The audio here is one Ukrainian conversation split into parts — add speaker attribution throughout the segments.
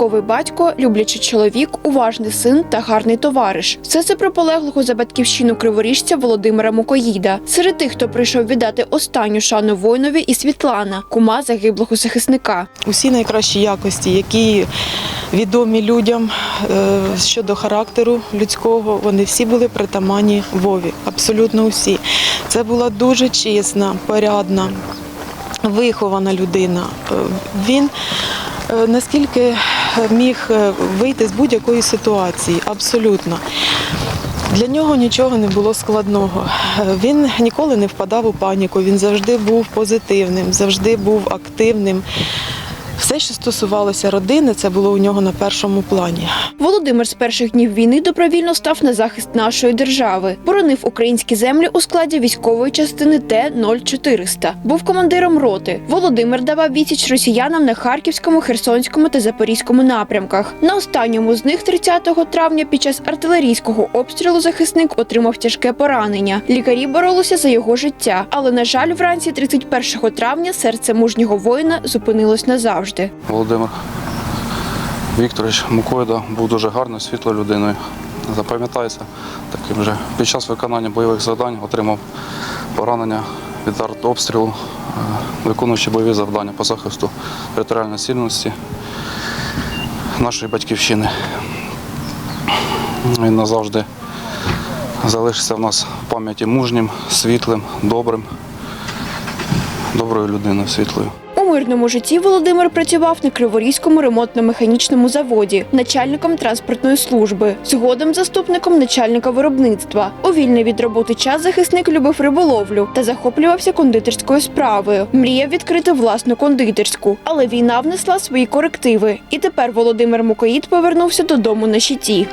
Speaker 1: Військовий батько, люблячий чоловік, уважний син та гарний товариш. Все це про полеглого за батьківщину криворіжця Володимира Мукоїда. Серед тих, хто прийшов віддати останню шану воїнові, і Світлана, кума загиблого захисника.
Speaker 2: усі найкращі якості, які відомі людям е, щодо характеру людського, вони всі були притаманні Вові. Абсолютно усі. Це була дуже чесна, порядна, вихована людина. Е, Він е, наскільки міг е, вийти з будь-якої ситуації, абсолютно. Для нього нічого не було складного. Він ніколи не впадав у паніку, він завжди був позитивним, завжди був активним. Все, що стосувалося родини, це було у нього на першому плані.
Speaker 1: Володимир з перших днів війни добровільно став на захист нашої держави, боронив українські землі у складі військової частини Т-0400. Був командиром роти. Володимир давав відсіч росіянам на харківському, херсонському та запорізькому напрямках. На останньому з них, 30 травня, під час артилерійського обстрілу захисник отримав тяжке поранення. Лікарі боролися за його життя, але на жаль, вранці 31 травня серце мужнього воїна зупинилось назавжди.
Speaker 3: Володимир Вікторович Мукоїда був дуже гарною, світлою людиною. Запам'ятається таким же. Під час виконання бойових завдань отримав поранення від артобстрілу, е, виконуючи бойові завдання по захисту територіальної цілісності нашої батьківщини. Він назавжди залишиться в нас в пам'яті мужнім, світлим, добрим, доброю людиною світлою.
Speaker 1: Мирному житті Володимир працював на Криворізькому ремонтно-механічному заводі, начальником транспортної служби, згодом заступником начальника виробництва. У вільний від роботи час захисник любив риболовлю та захоплювався кондитерською справою. Мріяв відкрити власну кондитерську, але війна внесла свої корективи. І тепер Володимир Мукоїд повернувся додому на щиті.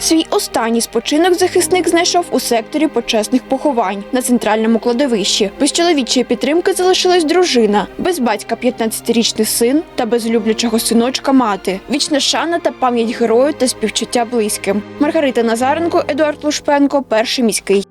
Speaker 1: Свій останній спочинок захисник знайшов у секторі почесних поховань на центральному кладовищі. Без чоловічої підтримки залишилась дружина, без батька 15-річний син та без люблячого синочка мати. Вічна шана та пам'ять герою та співчуття близьким. Маргарита Назаренко, Едуард Лушпенко, перший міський.